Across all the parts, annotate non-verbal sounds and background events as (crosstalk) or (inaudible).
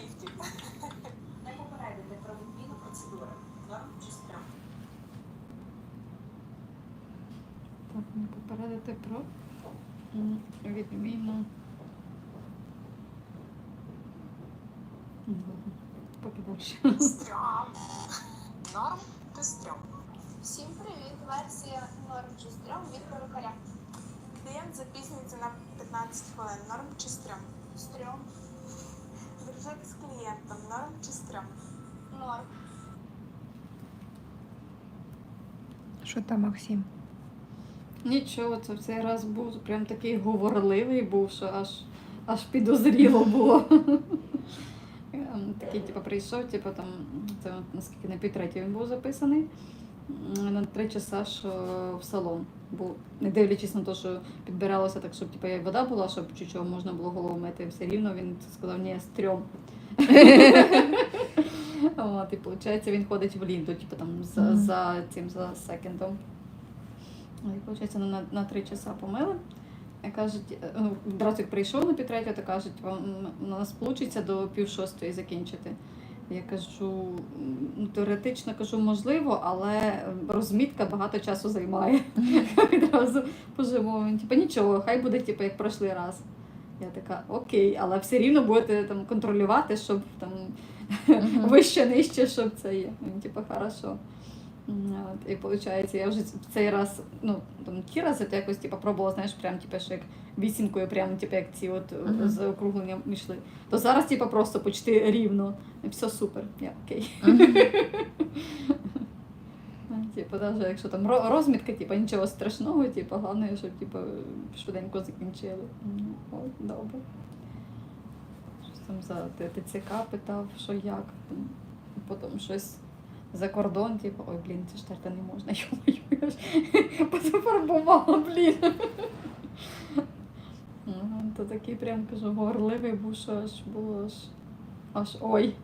50-50. Не попередити про відміну процедури. Норм чи стрьом? Так, не попередити про відміну. Ну, Поки далі. Стрьом. Норм чи стрьом? Всім привіт! Версія норм чи стрьом від перукаря. Клієнт запізнюється на 15 хвилин. Норм чи стрьом? Стрьом. Дружити з клієнтом. Норм чи стрьом? Норм. Що там, Максим? Нічого, це в цей раз був прям такий говорливий був, що аж, аж підозріло було. (laughs) Такий, типу, прийшов, типу, там, це наскільки на півтретій він був записаний. На три часа, що в салон був. Не дивлячись на те, що підбиралося так, щоб типу, і вода була, щоб чуть-чого можна було голову мити, все рівно він сказав, ні, стрьом. (laughs) От, і виходить, він ходить в лінду, типу там за, Мгм. за цим за секендом. І виходить, на, на, три часа помили. Кажуть, е, ну, як прийшов на півтретє, то кажуть, вам у нас вийде до пів шостої закінчити. Я кажу, ну, теоретично кажу, можливо, але розмітка багато часу займає. (laughs) Відразу пожимо. Він типу, нічого, хай буде типу, як пройшли раз. Я така, окей, але все рівно будете там контролювати, щоб там (laughs) вище, нижче, щоб це є. Він типу, хорошо. От, і виходить, я вже в цей раз, ну, там ті рази то якось типу, пробувала, знаєш, прям типу, що як вісімкою, прям типу, як ці от е, Мгм. з округленням йшли. То зараз, типу, просто почти рівно. І все супер. Я окей. Ну, (laughs) Типу, навіть якщо там розмітка, типу, нічого страшного, типу, головне, щоб типу, швиденько закінчили. Ну, От, добре. Щось там за ТЦК питав, що як. Потім щось за кордон, типу, ой, блін, це ж терти не можна, (laughs) йо-моє, я ж (laughs) пофарбувала, блін. Ну, То такий прям кажу, горливий був, що аж було аж, аж ой.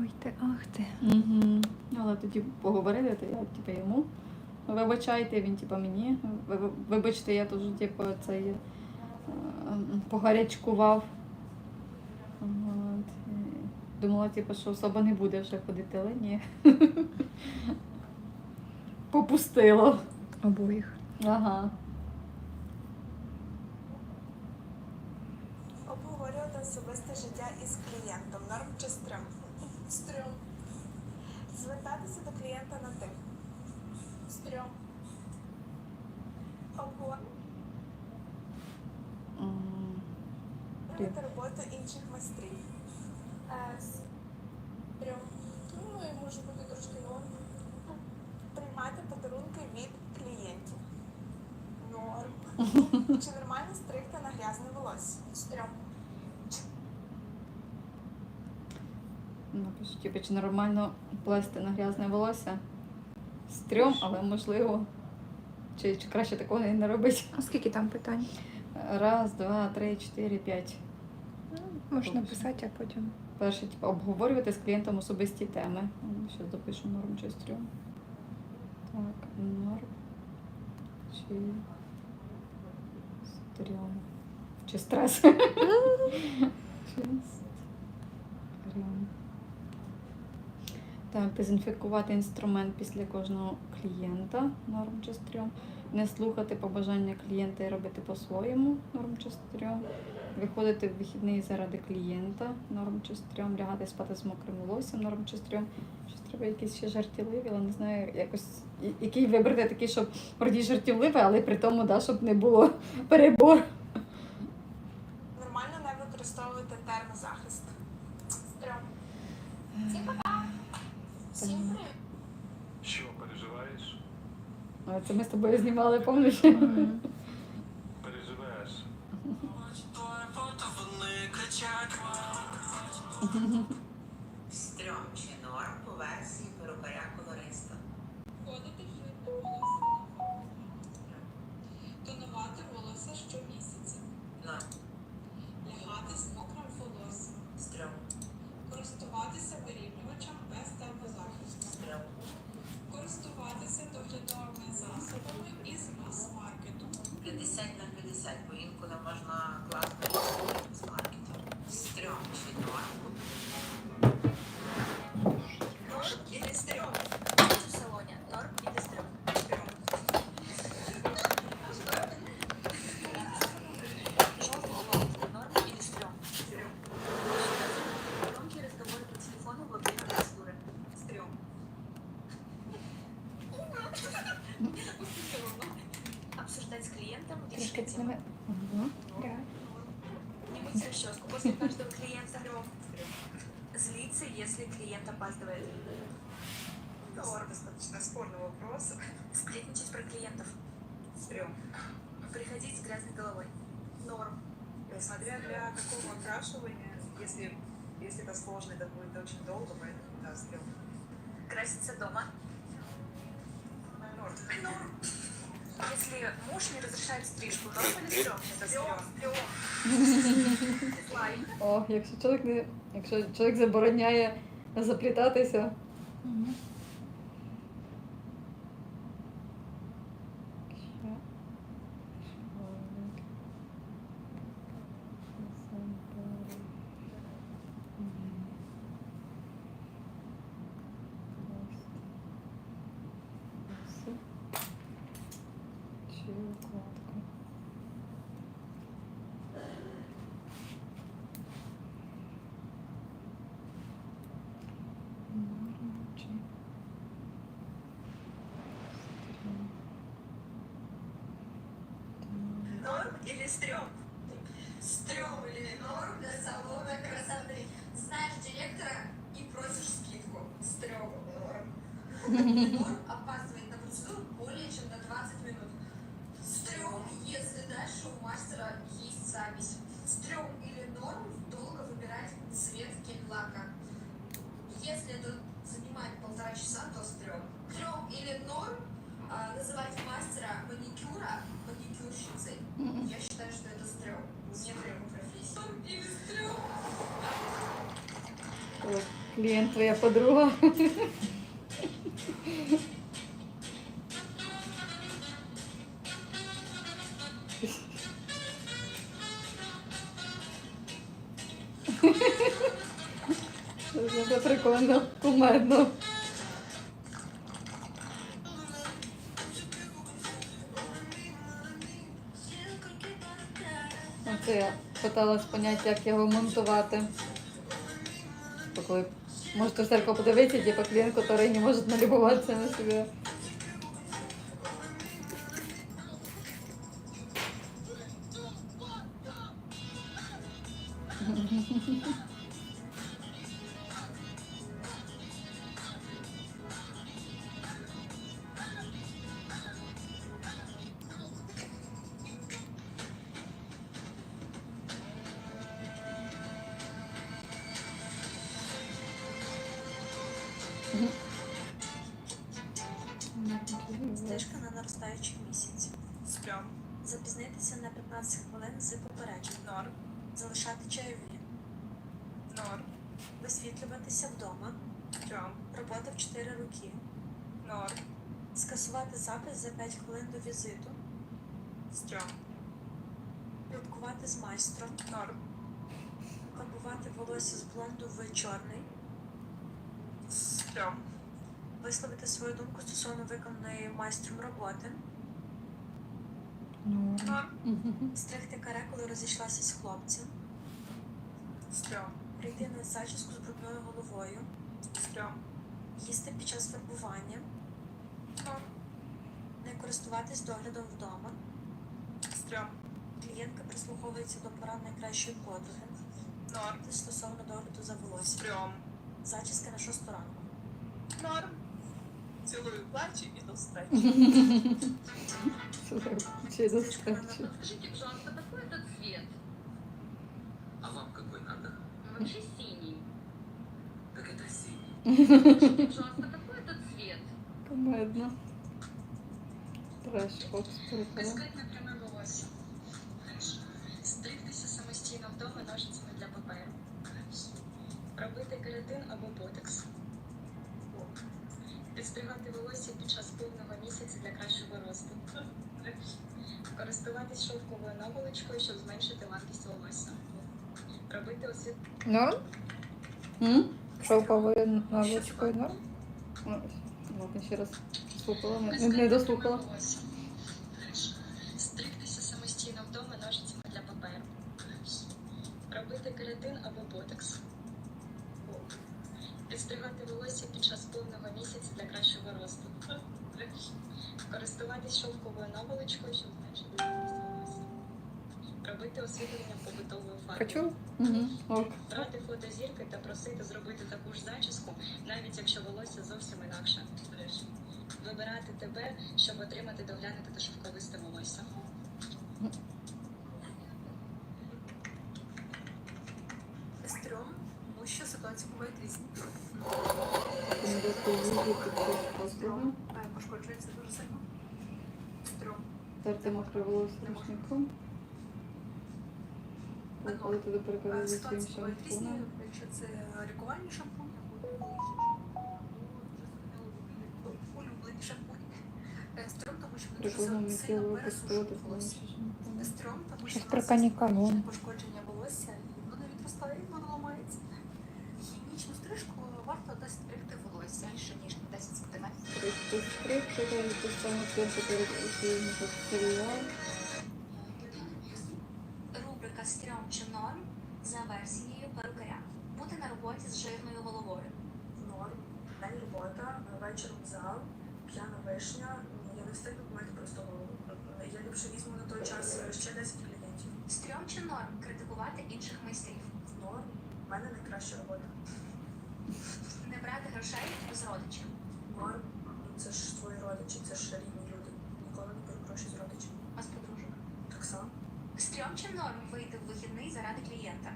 Ой ти, ах ти. Угу. Але тоді поговорили, то я типу, йому вибачайте, він типу, мені. «Ви- ви- Вибачте, я теж типу, цей е, погарячкував. Думала, типу, що особа не буде вже ходити, але ні. (laughs) Попустило. Обоїх. Ага. Обговорювати особисте життя із клієнтом. Норм чи стрьом? Стрьом. Звертатися до клієнта на ти. Стрьом. Обговорювати роботу інших майстрів. Е, Стрьом. Ну, і може бути трошки норм. Приймати подарунки від клієнтів. Норм. (laughs) Чи нормально стригти на грязне волосся? Стрьом. Напишу, типу, чи нормально плести на грязне волосся? Стрьом, але можливо. Чи, чи краще такого не робити? А скільки там питань? Раз, два, три, чотири, п'ять. Можна Добре. писати, а потім. Перше, типу, обговорювати з клієнтом особисті теми. Ще запишу норм чи стрьом. Так, норм. Чи стрьом. Чи стрес? (laughs) Чи стрьом. Так, дезінфікувати інструмент після кожного клієнта, норм чи стрьом. Не слухати побажання клієнта і робити по-своєму, норм чи стрьом. Виходити в вихідний заради клієнта, норм чи стрьом, лягати спати з мокрим волоссям, норм чи стрьом. Щось треба якісь ще жартівливі, але не знаю, якось який вибрати такий, щоб вроді жартівливий, але при тому, да, щоб не було перебор. Нормально не використовувати термозахист. Стрьом. Всім пока. Всім привіт. Що, переживаєш? А Це ми з тобою знімали, пам'ятаєш? Переживаєш (laughs) (laughs) (laughs) чи норм по версії перукаря колориста. Ходити жити волосся на форму. Тонувати волосся щомісяця. Норм. Лягати з мокрим волоссям. Стрьом. Користуватися вирівнювачем без термозахисту. Стрьом. Користуватися доглядовими засобами із мас-маркету. 50 на 50, бо інколи можна класти з маркетів. Стрьом чи расческу после каждого клиента. Злиться, если клиент опаздывает. Норм. Достаточно спорный вопрос. Сплетничать про клиентов. Стрём. Приходить с грязной головой. Норм. Э, Смотря для какого окрашивания, если, если это сложно, это будет очень долго, поэтому да, стрём. Краситься дома. Норм. Если муж не разрешает стрижку, норм или стрём? Это стрём. Лайк. О, якщо чоловік не. Якщо чоловік забороняє заплітатися. Якщо Чи укладку. Норм чи стрім? Норм или стрём? Стрём клієнт твоя подруга. Це прикольно, кумедно. Оце я питалась поняти, як його монтувати. Коли можете в зеркало подивитися, типу клієнт, який не може налюбуватися на себе. 15 хвилин з попередженням. Норм. Залишати чайові. Норм. Висвітлюватися вдома. Стрём. Робота в 4 роки. Норм. Скасувати запис за 5 хвилин до візиту. Стрём. Пліткувати з майстром. Норм. Фарбувати волосся з блонду в чорний. Стрём. Висловити свою думку стосовно виконаної майстром роботи. Норм. Норм. Стригти каре, коли розійшлася з хлопцем. Стрём. Прийти на зачіску з брудною головою. Стрём. Їсти під час фарбування. Норм. Не користуватись доглядом вдома. Стрём. Клієнтка прислуховується до порад найкращої подруги. Норм. Стосовно догляду за волоссям. Стрём. Зачіска на шосту ранку. Норм. Целую плачу и до встречи. Чи Стрижка на достатньо? Скажите, пожалуйста, какой это цвет? А вам какой надо? Вообще синий. Так это синий. Скажите, пожалуйста, какой это цвет? Кумедно. Треш, фокс. Искать напрямую волосся. Стригтися самостійно вдома ножицями для паперу. Робити кератин або ботекс. Підстригати волосся під час повного місяця для кращого росту. Користуватись шовковою наволочкою, щоб зменшити вартість волосся. Робити освіт... Норм? М? Шовковою наволочкою норм? Ну, Ладно, ще раз слухала, не, не дослухала. волосся. Робити освітлення побутовою фарбою. Угу. Брати фото зірки та просити зробити таку ж зачіску, навіть якщо волосся зовсім інакше. Вибирати тебе, щоб отримати доглянути та шовковисте волосся. Стрём, тому що ситуації бувають різні. Е, Пошкоджується дуже сильно. Стрьом. Терти мокре волосся рушником. Походити до Е, перекладу своїм шампунем. якщо це лікувальні шампуні, улюблені шампуні. Е, Стрьом, тому що вони дуже сильно пересушують волосся. Стрьом, тому що пошкодження волосся, і воно відростає, і воно ламається. Хімічну стрижку варто десь стригти волосся більше, ніж на 10 см. Просто скрипка, це саме перше перед своїм серіал. Версією перукаря. Бути на роботі з жирною головою. Норм, день робота, вечором зал, п'яна вишня. Я не встигну помити просто голову. Я ліпше візьму на той час ще 10 клієнтів. Стрьом чи норм критикувати інших майстрів. Норм, в мене найкраща робота. Не брати грошей з родичів. Норм, це ж твої родичі, це ж рідні люди. Ніколи не беру гроші з родичів. А з подружок. Так само. Стрьом чи норм вийти в вихідний заради клієнта.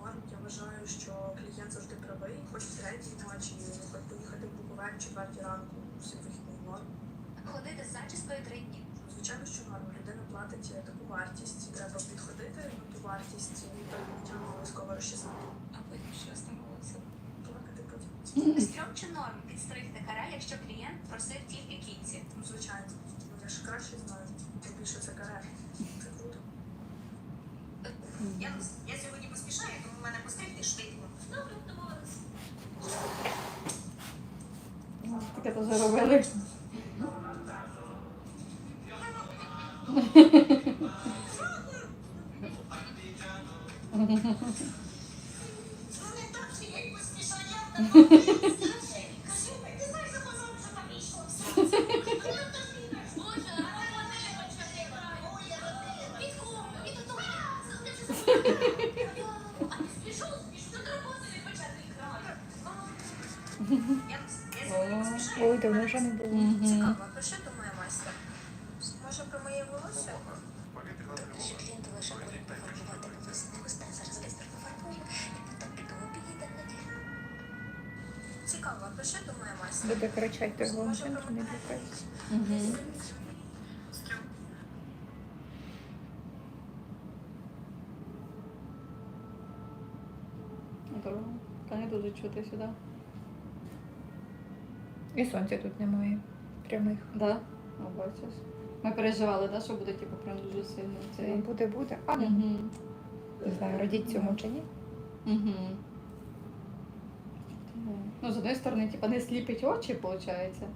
Норм, я вважаю, що клієнт завжди правий, хоч в третій ночі, хоч поїхати в Буковель в четвертій ранку, всі вихідний норм. Ходити з зачіскою три дні. Звичайно, що норм. Людина платить таку вартість, треба підходити на ту вартість і перед обов'язково розчесати. А потім що становилося? Плакати потім. Стрьом чи норм підстригти каре, якщо клієнт просив тільки кінці. Ну, звичайно. Я ж краще знаю. Тим більше це каре. Це круто. Я, я сьогодні поспішаю, тому в мене постригти швидко. Добре, домовились. Таке теж робили. Вони так сидять поспішання, та Кажи, давно вже не було. Цікаво, про що думає майстер? Може, про моє волосся? Що клієнт лише буде пофарбувати волосся. Не зараз майстер пофарбує, і потім піду підійде на діло. Цікаво, про що думає майстер? Буде кричати той голосом, що не дуже чути сюди. І сонця тут немає. Прямих. Да? Ну, бачиш. Ми переживали, да, що буде типу прям дуже сильно Це Ну, буде, буде. А не Угу. не знаю, радіть цьому чи ні. Угу. Ну, з одної сторони, типу, не сліпить очі, виходить. Але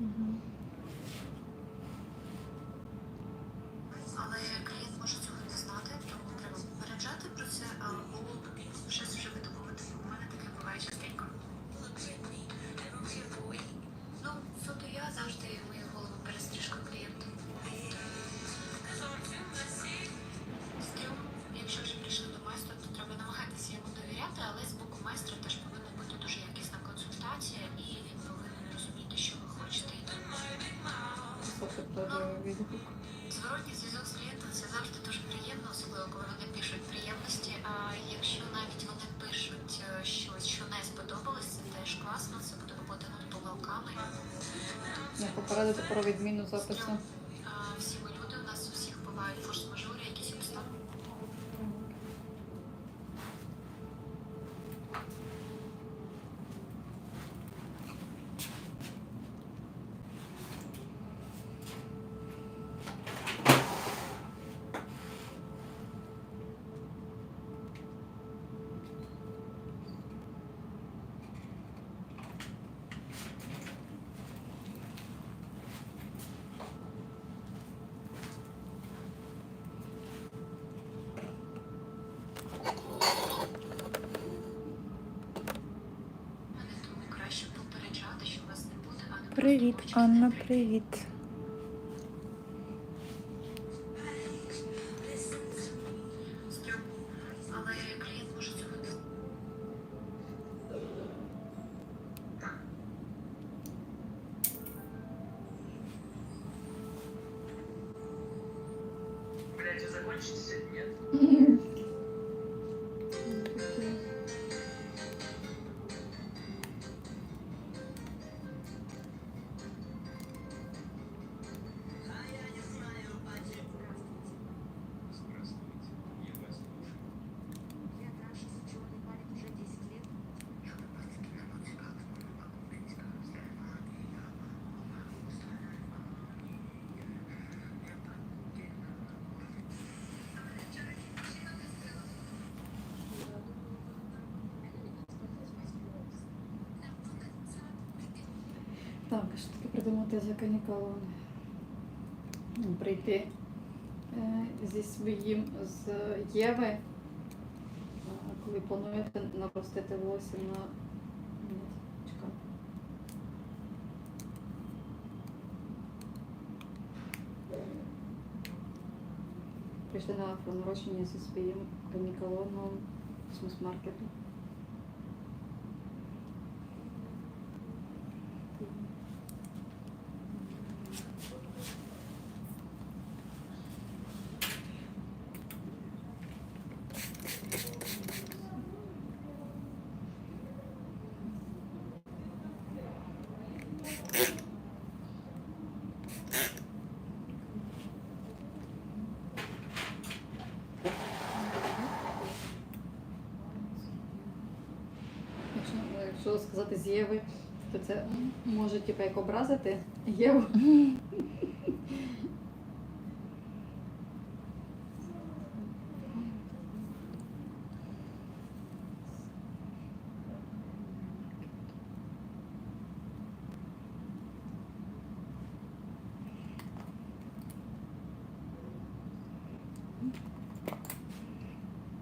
коли вони пишуть приємності. А якщо навіть вони пишуть е, щось, що не сподобалось, це теж класно. Це буде робота над помилками. Я попередити про відміну запису. А, Всі ми люди, у нас у всіх бувають форс-мажори, якісь обставини. Мене тому краще попереджати, що вас не буде, а не Привіт, Анна, привіт. Так, що таке придумати за канікалони? Ну, Прийти е, зі своїм з Єви, коли плануєте наростити волосся на. Чекай. Прийшли на афронарощення зі своїм канікалоном з мас-маркету. Якщо, ну, сказати з Єви, то це може типу, як образити Єву.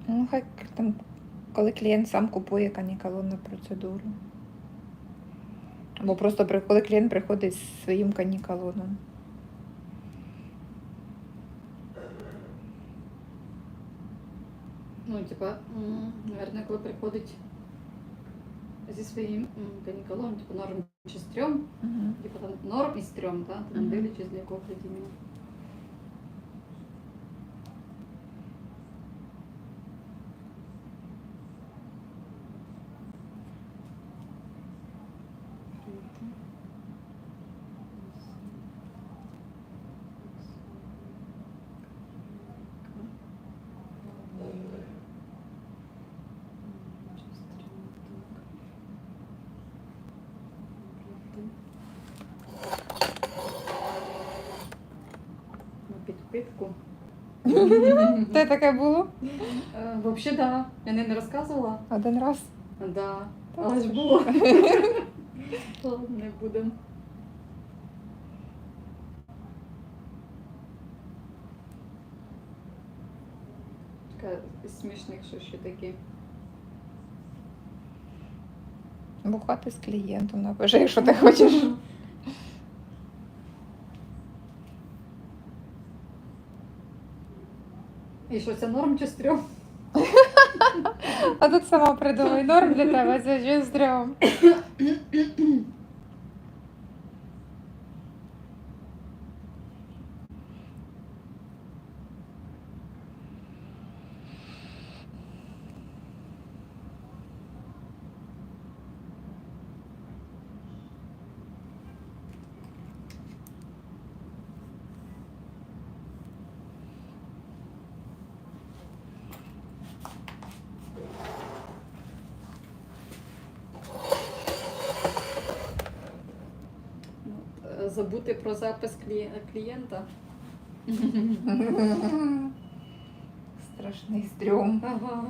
Ну, хай там, коли клієнт сам купує канікалонну процедуру. Або просто коли клієнт приходить зі своїм канікалоном. Ну, типа, наверное, коли приходить зі своїм м, канікалом, типу норм чи стрьом, Угу. типу там норм і стрьом, да? там Мгм. дивлячись для якого клітіння. Підпитку. Це таке було? Е, Взагалі, да. Я не, розказувала. Один раз. Да. Але ж ж. було. (laughs) Не будемо. Смішних, що ще такі. Бухати з клієнтом, напиши, якщо ти хочеш. І що це норм чи стрьом? (laughs) А тут сама придумай норм для тебе, це вже стрьом. (coughs) Ну, е, Забути про запис клі- клієнта. (laughs) Страшний стрьом. Ага.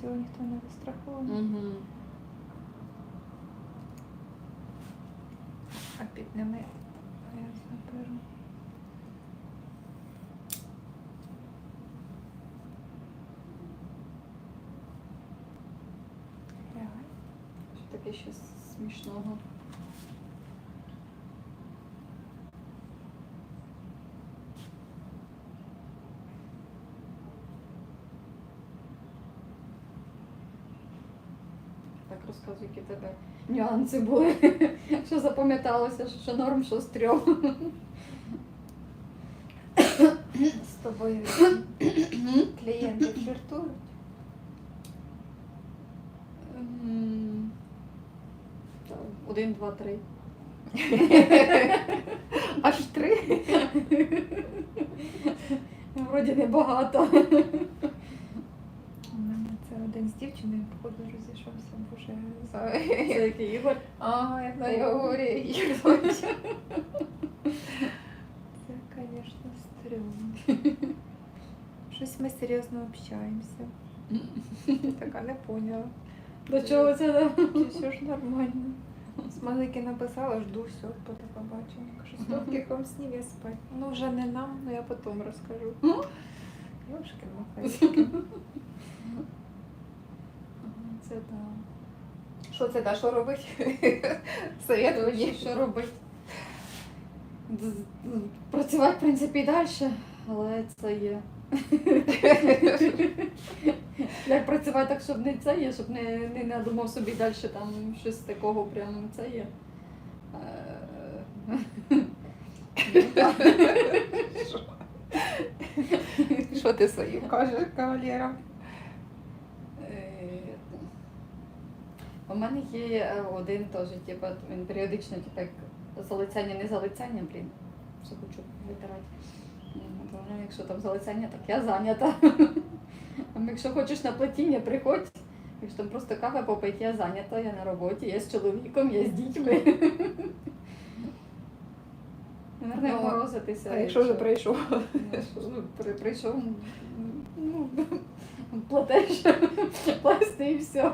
Цього ніхто не вистрахований. Угу. А під ними я заберу. Що таке ще смішного? Так, розказуй, які тебе нюанси були. (laughs) Що запам'яталося, що норм, що стрьом. З тобою клієнти фліртують. М, та, Один, два, три. (laughs) Аж три. Вроді небагато. У мене це один з дівчиною, походу, розійшовся, боже. Це який Ігор. А, я знаю, говорю, (laughs) Це, звісно, стрьомно. Щось ми серйозно общаємося. Я (laughs) така не поняла. До чого це? все ж нормально? Смайлики написала, жду все по побачення. Кажу, сладких вам снів я спать. Ну вже не нам, але я потім розкажу. Ну? Йошки махайки. Це так. Що це да, що робить? Совет мені. Що робити? Працювати, в принципі, і далі, але це є. Як працювати так, щоб не це є, щоб не, не надумав собі далі там щось такого прям це є. Е, Що ти своїм кажеш кавалерам? Е, У мене є е, один теж, типу, він періодично, типу, як залицяння, не залицяння, блін, все хочу витирати. Ну, Якщо там залицяння, так я зайнята. (laughs) Якщо хочеш на плетіння, приходь. Якщо там просто кава попити, я зайнята, я на роботі, я з чоловіком, я з дітьми. (laughs) Наверное, Ну, морозитися. А якщо вже прийшов? Ну, ну, при, прийшов, ну, (laughs) платеш, пласти і все.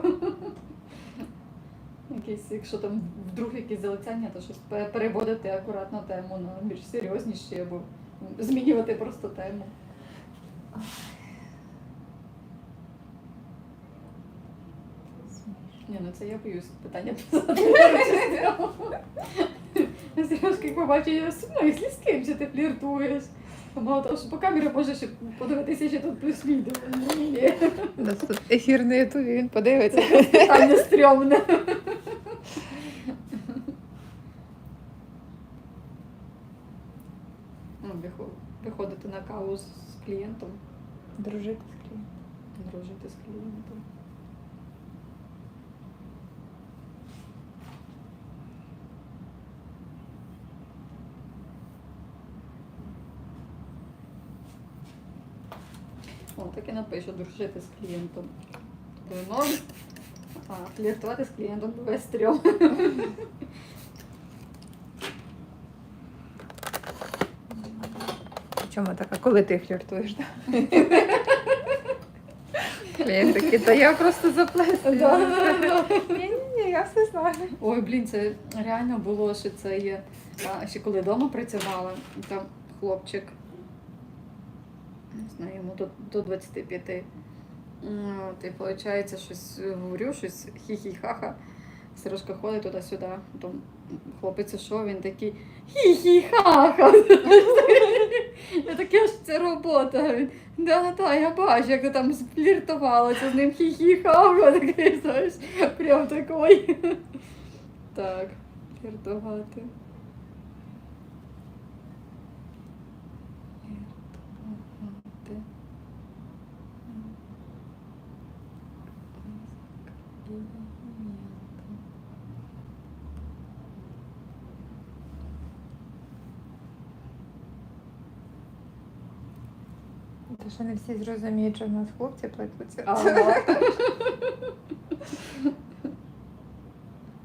Якісь, якщо там вдруг якісь залицяння, то щось переводити акуратно тему на більш серйозніші або змінювати просто тему. Ні, ну це я боюсь питання писати. Сережки побачив, я смислі з ким же ти фліртуєш? Мало того, що по камері можеш подивитися, що тут плюс відео. У нас тут ефір на ютубі, він подивиться. питання стрьомне. Ну, вихо- Виходити на каву з клієнтом, Дружити з клієнтом. дружити з клієнтом. О, так і напишу, дружити з клієнтом. Буде норм. А фліртувати з клієнтом буде стрьом. Чому так? А коли ти фліртуєш? да? Клієнт такий, та я просто заплесую. Ні-ні-ні, я все знаю. Ой, блін, це реально було, що це є. А, ще коли вдома працювала, там хлопчик, не знаю, йому до, до 25. Ну, Ти, виходить, щось говорю, щось хі-хі-ха-ха. Сережка ходить туди-сюди. Хлопець що він такий хі-хі-ха-ха. Я таке ж це робота. Він, Да, я бачу, як ти там фліртувалася з ним хі-хі-ха-ха. Такий, знаєш, прям такий. Так. Фліртувати. З клієнтом. Та не всі зрозуміють, що в нас хлопці плетуться. Ага. (laughs)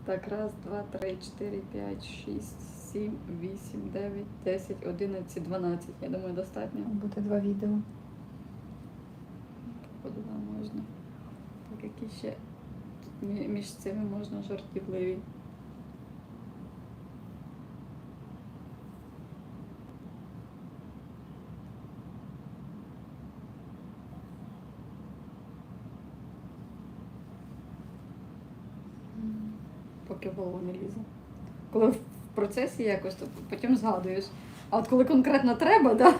Так, раз, два, три, чотири, п'ять, шість, сім, вісім, дев'ять, десять, одинадцять, дванадцять. Я думаю, достатньо. Буде два відео. Да, можна. Так, які ще між цими можна жартівливі. Голову не лізе. Коли в процесі якось, то потім згадуєш. А от коли конкретно треба, да?